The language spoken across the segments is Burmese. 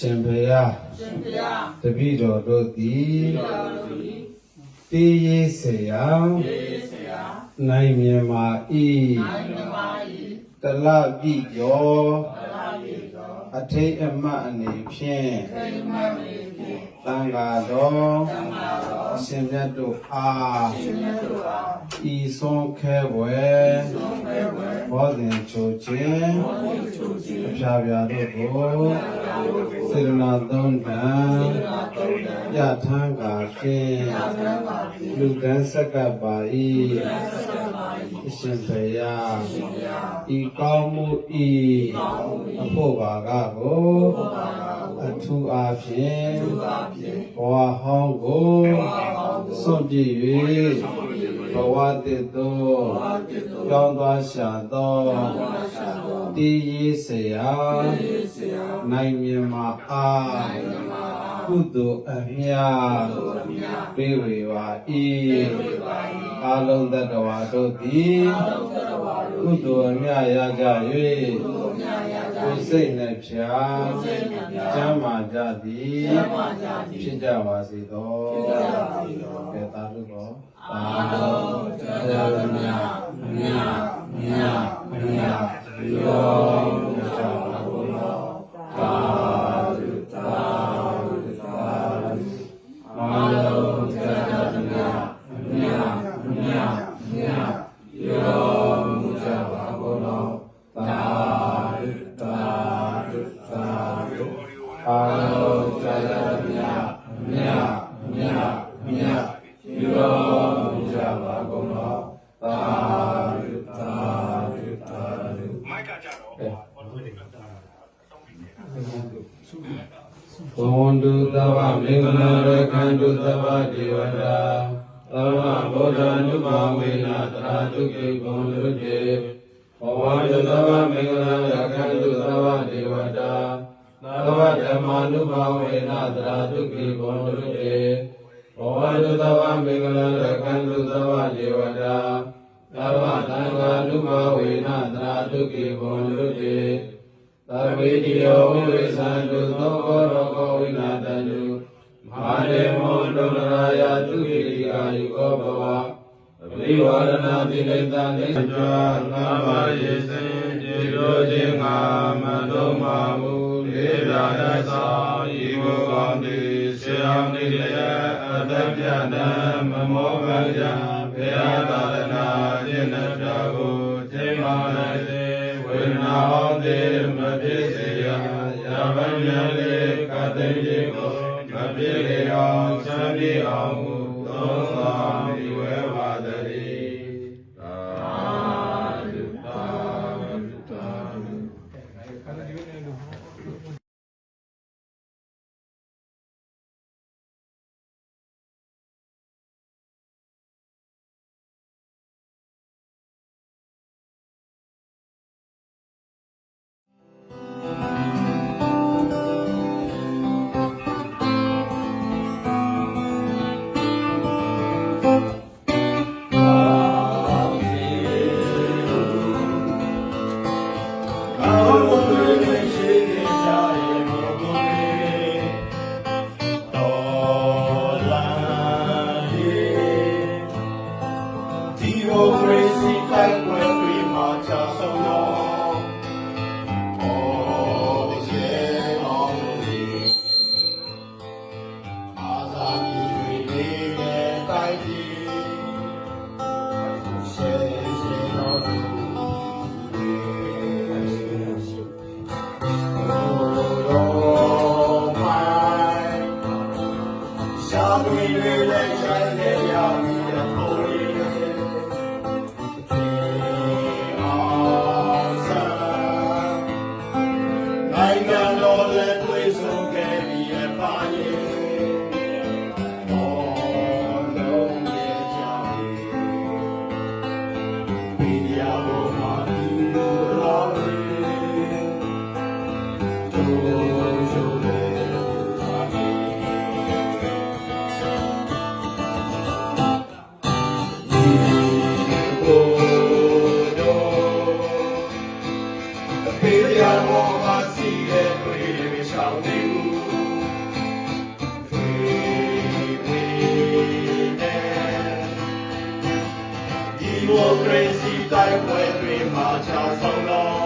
ရှင်ဘုရားရှင်ဘုရားတပည့်တော်တို့သည်တပည့်တော်တို့သည်တေးရေးဆရာတေးရေးဆရာနိုင်မြန်မာဤနိုင်မြန်မာဤတလပိယော အထိတ်အမတ်အနေဖြင့်ခိမ္မမေဖြင့်တန်ဃာတော်သံဃာတော်အရှင်မြတ်တို့အားရှင်မြတ်တို့အားဤဆုံးခဲဝဲသုံးပဲဝဲဘောဇင်ချိုခြင်းဘုရားချိုခြင်းအဖျားပြာတို့ကိုစေရနာသုံးတန်ယထံကာဖြင့်သံဃာဖြင့်လူကန်းဆက်ကပ်ပါ၏ဆက်ဆက်ပါ၏အ ရှင်ဘုရားဤကောင်းမှုဤအဖို့ပါကကိုအထူးအားဖြင့်ဘဝဟောင်းကိုစွန့်ပြည့်၍ဘဝတည်သောကြောင်းသွားရှာသောတည်ရည်စရာနိုင်မြမအား ကုသိုလ်အမြတ်ပေးဝေပါ၏အာလုံးတတဝါတို့သည်ကုသိုလ်အမြတ်ရကြ၍ကိုယ်စိတ်နှဖြာကျမ်းမာကြသည်ဖြစ်ကြပါစေသောကဲတာလို့တော့အာလုံးတတဝါမြတ်မြတ်မြတ်မြတ်ယော ဝေနသရတုကိဘုံလူတေသဗ္ဗေတိယောဝိဝေသံတုသောကောရောကောဝိနာတတုမဟာဒေမောဒုရရာယသူဣတိကာယုကောဘဝပရိဝရဏတိလိတံနေကြွာသမ္မာယေစေတိရောခြင်းငါမတော်မာမူ မိုကရေစီတိုက်ပွဲတွေမှာခြားဆောင်တော်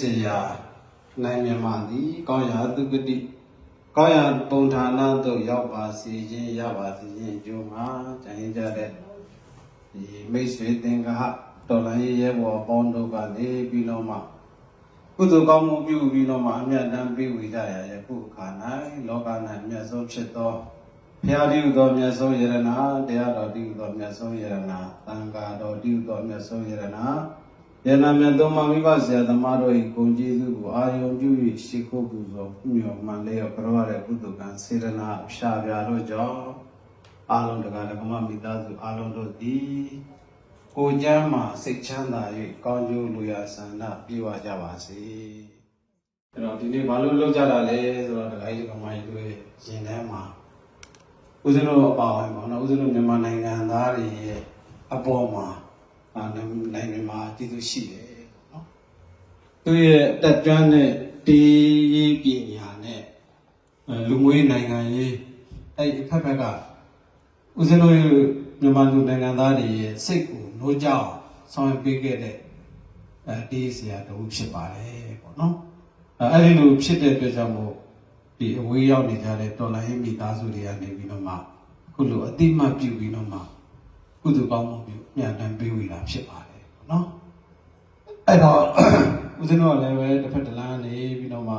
စရာနိုင်မြမသည်ကောင်းရာသူကတိကောင်းရာပုံဌာနသို့ရောက်ပါစေခြင်းရပါစေခြင်းအကျိုးမှာကြံရကြတဲ့ဒီမိတ်ဆွေသင်္ကာတော်လိုင်းရဲဘော်ပေါင်းတို့ကနေပြီးတော့မှကုသိုလ်ကောင်းမှုပြုပြီးတော့မှအမြတ်တမ်းပေးဝေကြရရဲ့ခုအခါ၌လောက၌အမြတ်ဆုံးဖြစ်သောဘုရားတည်ဟူသောမြတ်ဆုံးယရနာတရားတော်တည်ဟူသောမြတ်ဆုံးယရနာသံဃာတော်တည်ဟူသောမြတ်ဆုံးယရနာ ယရနာမြတ်သောမမိဘဆရာသမားတို့၏ဂုဏ်ကျေးဇူးကိုအာယုံပြု၍ရှိခိုးပူဇော်ပြုမြော်မှန်လျက်ကြောရတဲ့ကုသကံစေရနာအဖြာပြာတို့ကြောင့်အာလုံးတကာဓမ္မမိသားစုအာလုံးတို့သည်ကိုယ်ကျမ်းမှာစိတ်ချမ်းသာ၍ကောင်းကျိုးလူရဆန္ဒပြေဝကြပါစေအဲ့တော့ဒီနေ့ဘာလို့လောက်ကြတာလဲဆိုတော့ဒကာကြီးဒကာမကြီးတို့ရဲ့ရင်ထဲမှာဦးဇင်းတို့အပါဝင်ပေါ့နော်ဦးဇင်းတို့မြန်မာနိုင်ငံသားတွေရဲ့အပေါ်မှာအာ နိုင်ငံမှာတည်သူရှိတယ်နော်သူရဲ့အတက်ကျွမ်းတဲ့တေးရေးပညာနဲ့အဲလူမျိုးရေးနိုင်ငံရေးအဲ့ဒီအဖက်ဖက်ကဦးဇင်းတို့မြန်မာလူနိုင်ငံသားတွေရဲ့စိတ်ကိုနှိုးကြောက်ဆောင်ရွက်ပေးခဲ့တဲ့အဲဒီဆရာတူဖြစ်ပါတယ်ပေါ့နော်အဲအဲ့ဒီလိုဖြစ်တဲ့အတွက်ကြောင့်မို့ဒီအဝေးရောက်နေကြတဲ့တော်လိုင်းမိသားစုတွေကနေပြီးတော့မှခုလိုအတိမတ်ပြုပြီးတော့မှ ကုသကောင်းမှုပြုညှတမ်းပေးဝေတာဖြစ်ပါတယ်နော်အဲ့တော့ဦးဇင်းတို့ကလည်းပဲတစ်ဖက်တစ်လမ်းနေပြီးတော့မှ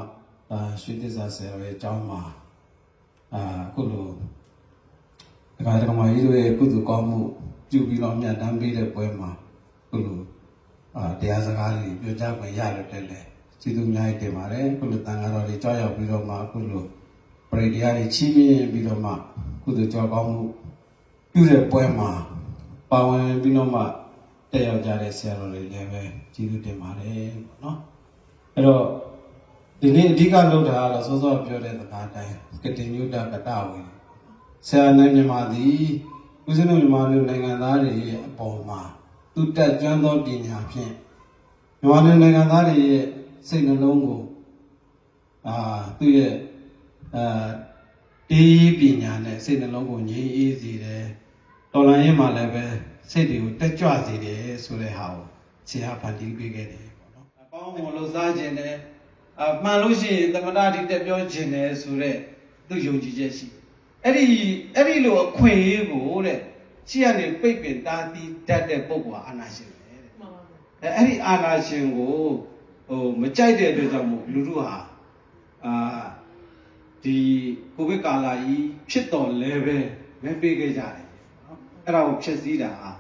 အာရွှေသစ္စာဆရာရဲ့အကြောင်းမှာအာခုလိုဒကာဒကမကြီးတို့ရဲ့ကုသကောင်းမှုပြုပြီးတော့ညှတမ်းပေးတဲ့ပွဲမှာခုလိုအာတရားစကားတွေပြောကြားခွင့်ရရတဲ့လေကျေးဇူးအများကြီးတင်ပါတယ်ခုလိုတန်ဃာတော်တွေကြောက်ရောက်ပြီးတော့မှခုလိုပရိတရားတွေချီးမြှင့်ပြီးတော့မှကုသိုလ်ကြောကောင်းမှုပြုတဲ့ပွဲမှာ ပါဝင်ပြီးတော့မှတက်ရောက်ကြတဲ့ဆရာတော်တွေလည်းပဲကျေးဇူးတင်ပါတယ်ပေါ့နော်အဲ့တော့ဒီနေ့အဓိကလုပ်တာကတော့စောစောပြောတဲ့စကားတိုင်းကတိညုတကတဝေဆရာနိုင်မြန်မာသည်ဦးဇင်းတို့မြန်မာလူနိုင်ငံသားတွေရဲ့အပေါ်မှာသူတက်ကြွသောပညာဖြင့်မြန်မာပြည်နိုင်ငံသားတွေရဲ့စိတ်နှလုံးကိုအာသူ့ရဲ့အာတေးပညာနဲ့စိတ်နှလုံးကိုငြိမ်းအေးစေတယ် တော်လန်ရင်မှလည်းပဲစိတ်တွေကိုတက်ကြွစေတယ်ဆိုတဲ့ဟာကိုဆရာဖန်တီးပေးခဲ့တယ်ပေါ့နော်အကောင်းကိုလှူစားခြင်းနဲ့အမှန်လို့ရှိရင်သမဏတိတက်ပြောခြင်းနဲ့ဆိုတဲ့သူယုံကြည်ချက်ရှိတယ်အဲ့ဒီအဲ့ဒီလိုအခွင့်အရေးကိုတဲ့ရှိရနေပိတ်ပင်တားတီးတတ်တဲ့ပုဂ္ဂိုလ်ဟာအာနာရှင်ပဲတဲ့အဲအဲ့ဒီအာနာရှင်ကိုဟိုမကြိုက်တဲ့အတွက်ကြောင့်မို့လူတို့ဟာအာဒီကိုဗစ်ကာလကြီးဖြစ်တော်လဲပဲမပေးခဲ့ကြတယ်နော် အဲ့ဒါကိုဖြစ်စည်းတာဟာ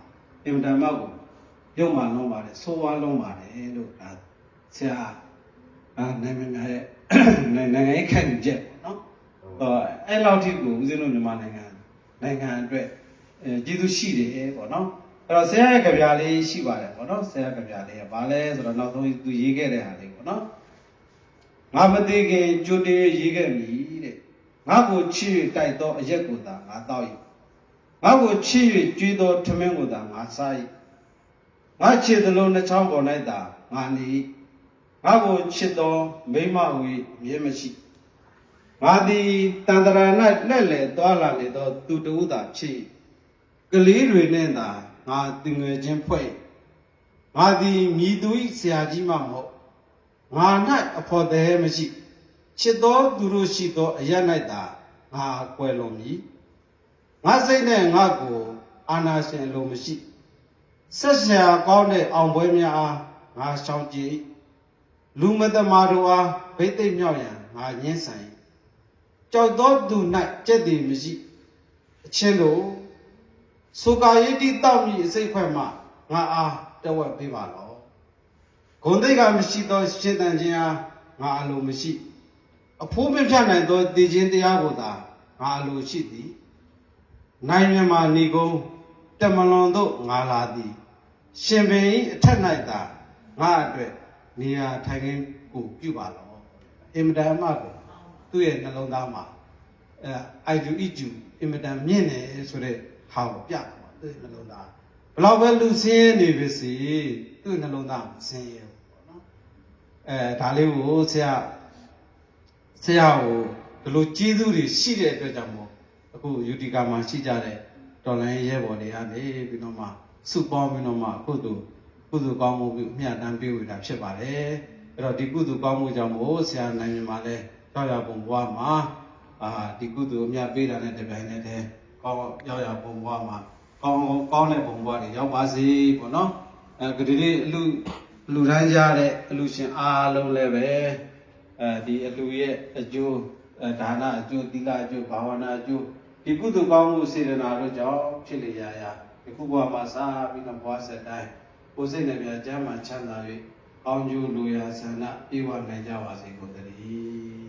အင်မတန်မှကိုရုပ်မှလုံးပါတယ်ဆိုးဝါးလုံးပါတယ်လို့ဒါဆရာအာနိုင်မများရဲ့နိုင်နိုင်ငံရေးခံယူချက်ပေါ့နော်ဟောအဲ့လောက်ထိကိုဦးဇင်းတို့မြန်မာနိုင်ငံနိုင်ငံအတွက်အဲကျေးဇူးရှိတယ်ပေါ့နော်အဲ့တော့ဆရာရဲ့ကြပြလေးရှိပါတယ်ပေါ့နော်ဆရာကြပြလေးကဘာလဲဆိုတော့နောက်ဆုံးသူရေးခဲ့တဲ့ဟာလေးပေါ့နော်ငါမသေးခင်ကြိုတေးရေးခဲ့ပြီတဲ့ငါကိုချစ်၍တိုက်သောအရက်ကိုသာငါတောက်၏ငါ ကိုချစ်၍ကြွေးသောထမင်းကိုသာငါစား၏ငါချစ်သလိုနှချောင်းပေါ်၌သာငါနေ၏ငါကိုချစ်သောမိမဝေမြဲမရှိငါသည်တန္တရာ၌လက်လေသွားလာလေသော သူတဦးသာဖြစ်၏ကလေးတွေနဲ့သာငါတင်ငယ်ချင်းဖွဲ့၏ငါသည်မြည်သူ၏ဆရာကြီးမှမဟုတ်ငါ၌အဖို့သေးမရှိချစ်သောသူတို့ရှိသောအရ၌သာငါကွယ်လွန်မည် ငါစိတ်နဲ့ငါကိုအာနာရှင်လိုမရှိဆက်ဆရာကောင်းတဲ့အောင်ပွဲများအားငါရှောင်ကြည်၏လူမတမာတို့အားဗိသိက်မြောက်ရန်ငါညှင်းဆန်၏ကြောက်သောသူ၌ကြက်တည်မရှိအချင်းတို့ဆိုကာယတိတောက်မိအစိတ်ခွဲ့မှငါအားတဝက်ပေးပါလောဂုံတိတ်ကမရှိသောရှင်းတန်ခြင်းအားငါအလိုမရှိ အဖိုးမဖြတ်နိုင်သောတည်ခြင်းတရားကိုသာငါအလိုရှိသည် နိုင်မြမာနေကုန်တမလွန်တို့ငါလာသည်ရှင်ပင်၏အထက်၌သာငါအတွက်နေရာထိုင်ခင်းကိုပြုပါလောအင်မတန်မှကိုသူ့ရဲ့နှလုံးသားမှာအဲအိုက်ဂျူအီဂျူအင်မတန်မြင့်တယ်ဆိုတဲ့ဟာကိုပြတာပါသူ့ရဲ့နှလုံးသားဘယ်လောက်ပဲလူစင်းရဲနေပါစေသူ့ရဲ့နှလုံးသားမစင်းရဲဘူးပေါ့နော်အဲဒါလေးကိုဆရာဆရာကိုဒီလိုကျေးဇူးတွေရှိတဲ့အတွက်ကြောင့်မို့ အခုယူတီကာမှာရှိကြတဲ့တော်လိုင်းရဲဘော်တွေကနေပြီးတော့မှစုပေါင်းပြီးတော့မှအခုသူကုသိုလ်ကောင်းမှုပြုအမြတ်တမ်းပေးဝေတာဖြစ်ပါတယ်အဲ့တော့ဒီကုသိုလ်ကောင်းမှုကြောင့်မို့ဆရာနိုင်မြန်မာလဲတောက်ရပုံဘွားမှာအာဒီကုသိုလ်အမြတ်ပေးတာနဲ့တပြိုင်နက်တည်းကောင်းရောက်ရပုံဘွားမှာကောင်းကောင်းတဲ့ပုံဘွားတွေရောက်ပါစေပေါ့နော်အဲဒီနေ့အလူလူတိုင်းကြတဲ့အလူရှင်အားလုံးလည်းပဲအဲဒီအလူရဲ့အကျိုးအဲဒါနအကျိုးသီလအကျိုးဘာဝနာအကျိုး ဒီကုသိုလ်ကောင်းမှုစေတနာတို့ကြောင့်ဖြစ်လေရာရာဒီခုဘဝမှာစားပြီးတော့ဘဝဆက်တိုင်းကိုယ်စိတ်နဲ့ပြကျမ်းမှချမ်းသာ၍ကောင်းကျိုးလိုရာဆန္ဒပြေဝနိုင်ကြပါစေကုန်သတည်း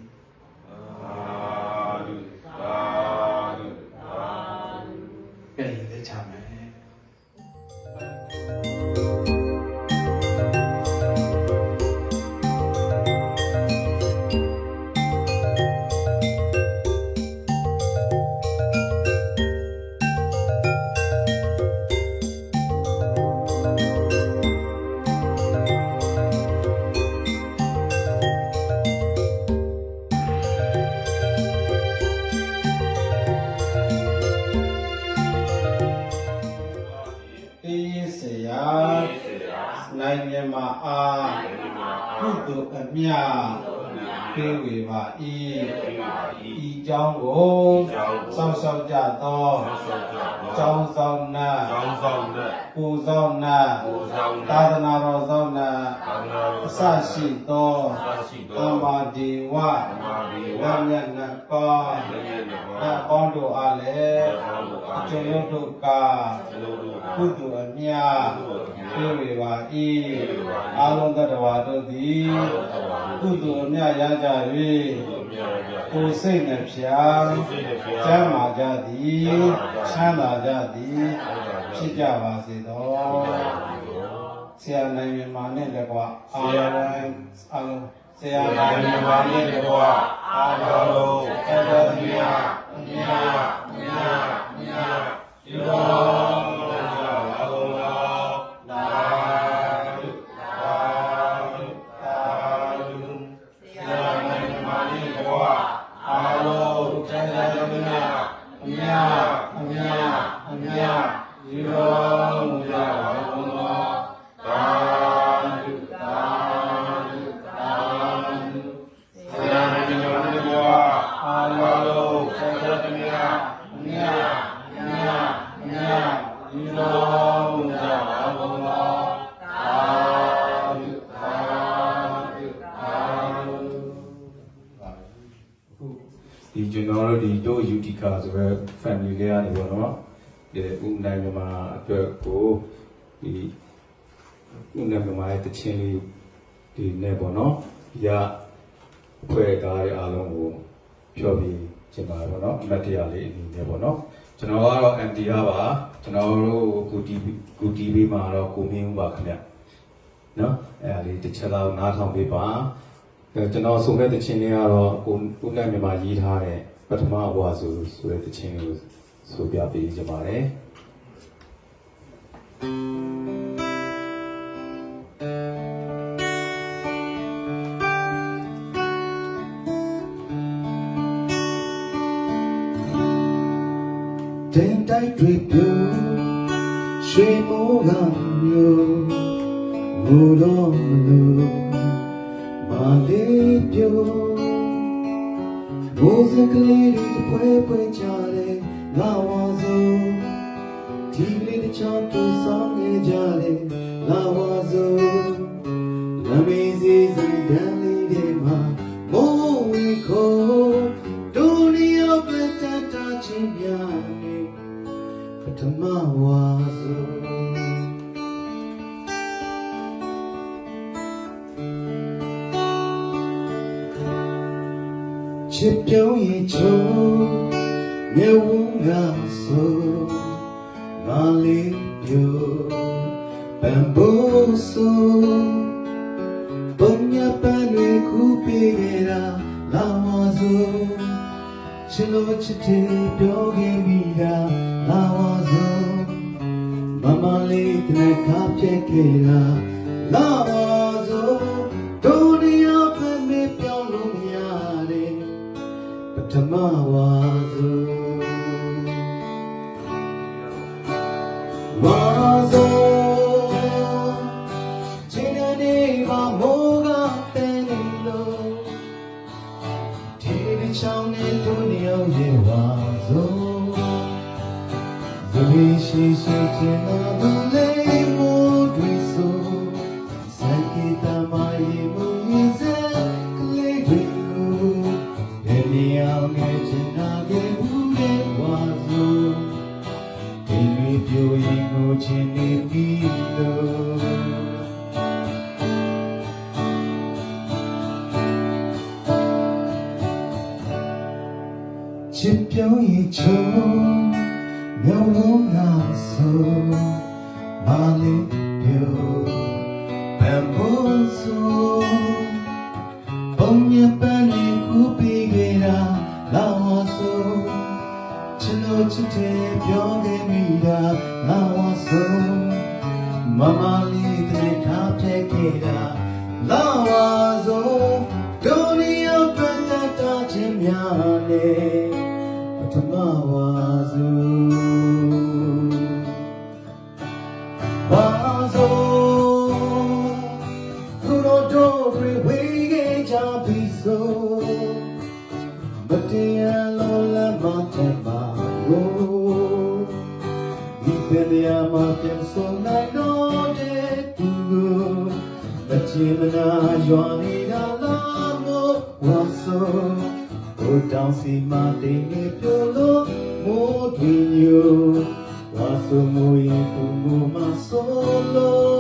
ကျောင်းဆောင်နာကောင်းဆောင်တဲ့ပူဆောင်နာကိုဆောင်တဲ့သာသနာတော်ဆောင်နာဘာသာတော်အစရှိသောအစရှိသောသမ္မာဒီဝသမာဓိဝဝမျက်နှာကောလည်းရဲ့နနဘောတ်ပေါင်းတို့အားလည်းဘောဘောအအားကျွန်ဖြုင့်ပ်တို့ကကျွန်တော်တို့ကုသိုလ်အမြတ်ပြေဝေပါ၏အာလုံးတတ္တဝါတို့သည်ကုသိုလ်အမြတ်ရကြ၍မြတ်ရ ကြကိုယ်စိတ်နှဖျားကျမ်းမာကြသည်ချမ်းသာကြသည်ဖြစ်ကြပါစေသောဆရာနိုင်မြန်မာနဲ့လည်းကွာအာလုံးအာလုံးဆရာနိုင်မြန်မာနဲ့လည်းကွာအာလုံးအတ္တမြတ်အမြတ်အမြတ်အမြတ် ဒီဦးနိုင်မြန်မာအတွက်ကိုဒီဦးနိုင်မြန်မာရဲ့တခြင်းလေးဒီနဲ့ပေါ့နော်ရဖွဲ့ကားရဲ့အားလုံးကိုပြောပြချင်ပါတယ်ပေါ့နော်အမတ်တရားလေးအနေနဲ့ပေါ့နော်ကျွန်တော်ကတော့ MTR ပါကျွန်တော်တို့ကို TV ကို TV မှာတော့ကိုမင်းဦးပါခင်ဗျနော်အဲ့ဒါလေးတစ်ချက်လောက်နားထောင်ပေးပါအဲကျွန်တော်ဆိုမဲ့တခြင်းလေးကတော့ကိုဦးနိုင်မြန်မာရေးထားတဲ့ပထမဘဝဆိုဆိုတဲ့တခြင်းလေးကိုဆိုပြပေးချင်ပါတယ် တင်တိုက်တွေပြူရွှေမိုးကမျိုးငိုတော့မလို့မလေးပြူဘိုးစကလေးတွေပွဲပွဲကြတယ်ငါဝါစို့ဒီ လေးတစ်ချောင်းတူဆောင်နေကြတယ်ငါဝါစို့လမ်းမေးစီစံ ပန်ဖို့ဆိုပုံညာပ တာလာဝါဆိုချစ်လို့ချစ်တယ်ပြောခဲ့မိတာလာဝါဆိုမမလေးတဲ့ထားပြခဲ့တာလာဝါဆိုဒုနီယောပတ်တတချင်းများနေပထမဝါစု တရားလောလမတဲ့ပါလို့ဒီပြန်ရမှာပြန်ဆုံးနိုင်တော့တဲ့သူကိုမချင်မနာရွာနေတာလားမို့ဝါစုဘုတောင်စီမတိန်နေပြလို့မိုးတွင်ညိုဝါစုမူရင်သူမူမဆိုလို့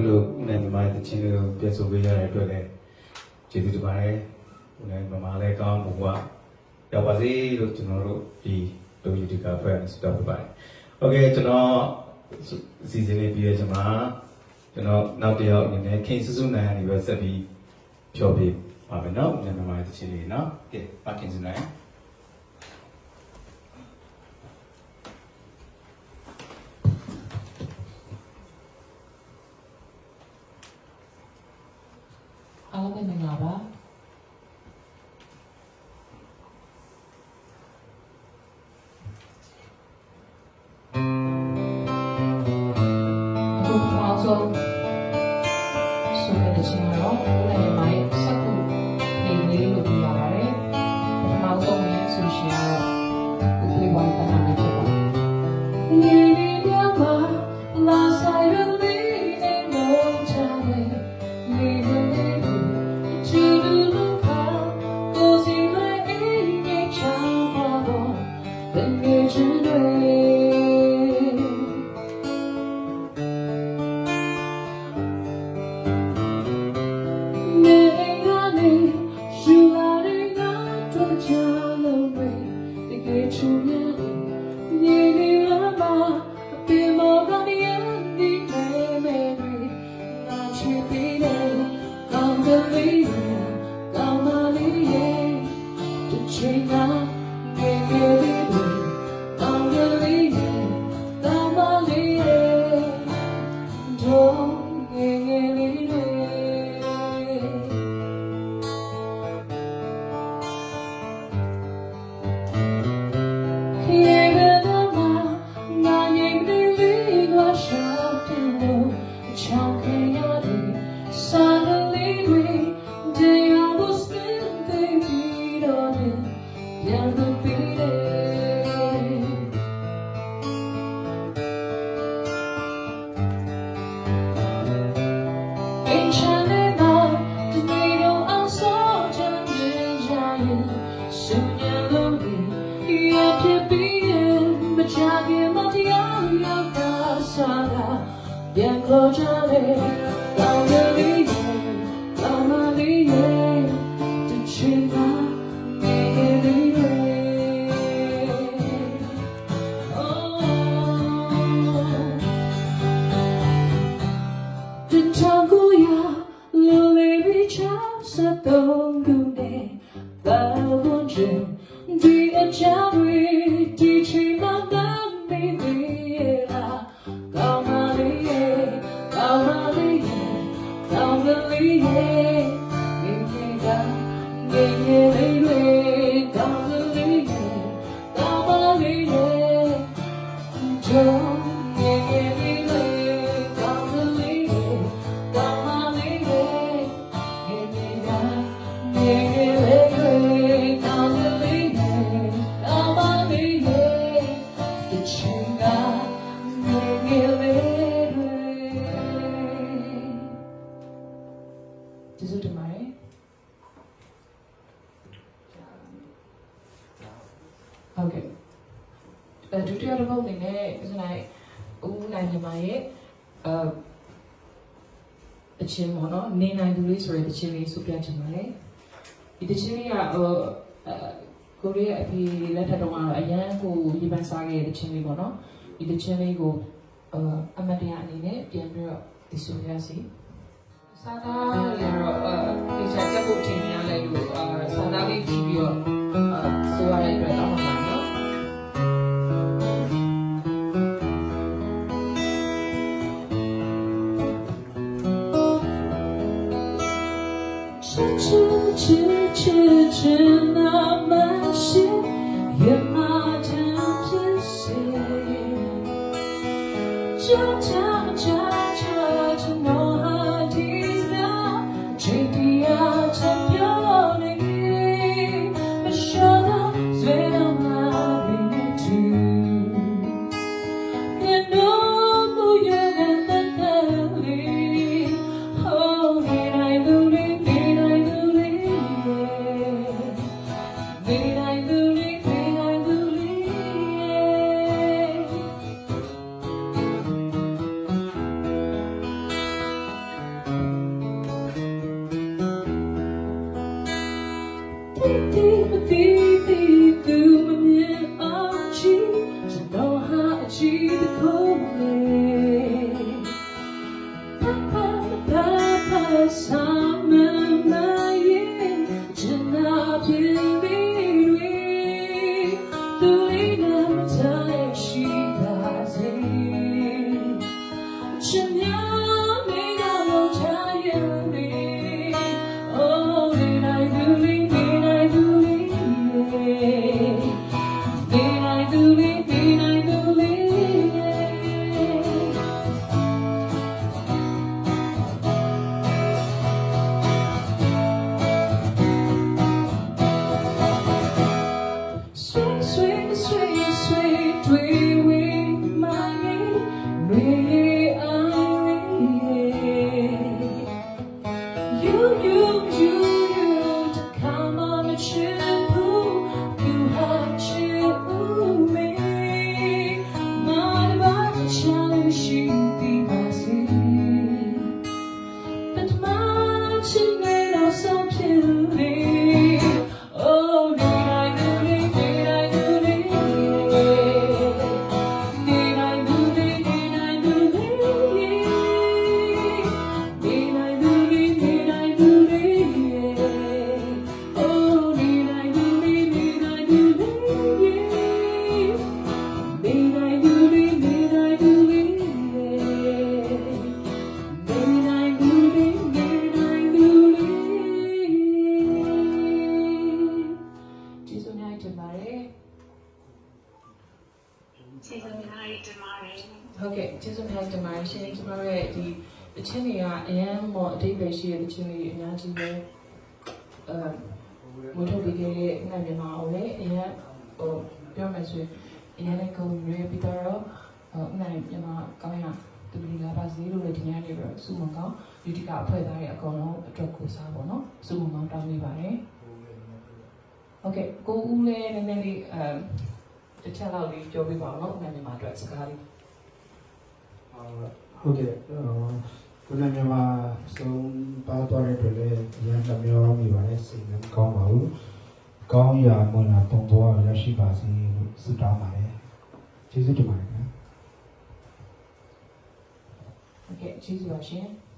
အခုလိုဦးနိုင်မြမရဲ့တခြင်းလေးကိုပြန်ဆိုပေးရတဲ့အတွက်လည်းကျေးဇူးတင်ပါတယ်ဦးနိုင်မြမလည်းကောင်းဘုရားရောက်ပါစေလို့ကျွန်တော်တို့ဒီလူယူဒီကာဖက်နဲ့စတော့ပြပါတယ်โอเคကျွန်တော်စီစဉ်လေးပြီးရချင်မှာကျွန်တော်နောက်တစ်ယောက်အနေနဲ့ခင်စုစုနိုင်အနေနဲ့ဆက်ပြီးပြောပြပါမယ်เนาะမြန်မာရဲ့တခြင်းလေးเนาะကဲပါခင်စုနိုင် Saya kecil. ကျေးဇူးတင်ပါတယ်ဟုတ်ကဲ့ဒုတိယတစ်ပုဒ်အနေနဲ့ဦးနိုင်ဦးနိုင်မြန်မာရဲ့အအချင်းပေါ့နော်နေနိုင်သူလေးဆိုတဲ့တချင်းလေးစုပြချင်ပါလေဒီတချင်းလေးကဟိုကိုရီးယားအဖေလက်ထက်တုန်းကတော့အရန်ကိုရေပန်းစားခဲ့တဲ့တချင်းလေးပေါ့နော်ဒီတချင်းလေးကိုအမတ်တရားအနေနဲ့ပြန်ပြီးတော့ဒီစုပြစီ 萨嘎呀来一路啊萨嘎啊来一遍然后慢摇嗯嗯嗯嗯嗯嗯嗯嗯嗯 မွေးထုတ်ပေးခဲ့တဲ့ငါမြန်မာအောင်လည်းအရန်ဟိုပြောမယ်ဆိုရင်အရန်လည်းကုန်ရွေးပြီးတော့ဟိုငါမြန်မာကောင်းရတူလီလာပါစေလို့လည်းဒီညနေပြီးတော့စုမကောင်းယူတီကအဖွဲ့သားတွေအကုန်လုံးအတွက်ကိုစားပါတော့စုမကောင်းတောင်းပေးပါတယ်ဟုတ်ကဲ့ကိုဦးလည်းနည်းနည်းလေးအဲတစ်ချက်လောက်လေးပြောပြပါဦးနော်ငါမြန်မာအတွက်စကားလေးဟုတ်ကဲ့ အော်ကိုယ်နဲ့မြန်မာဆုံးပါသွားတဲ့အတွက်လည်းအရင်ကမျောမိပါတယ်စိတ်လည်းမကောင်းပါဘူး။ကောင်းရာမွန်လာပုံပေါ်ရရှိပါစေလို့ဆုတောင်းပါတယ်။ကျေးဇူးတင်ပါတယ်ခင်ဗျာ။ဟုတ်ကဲ့ကျေးဇူးပါရှင်။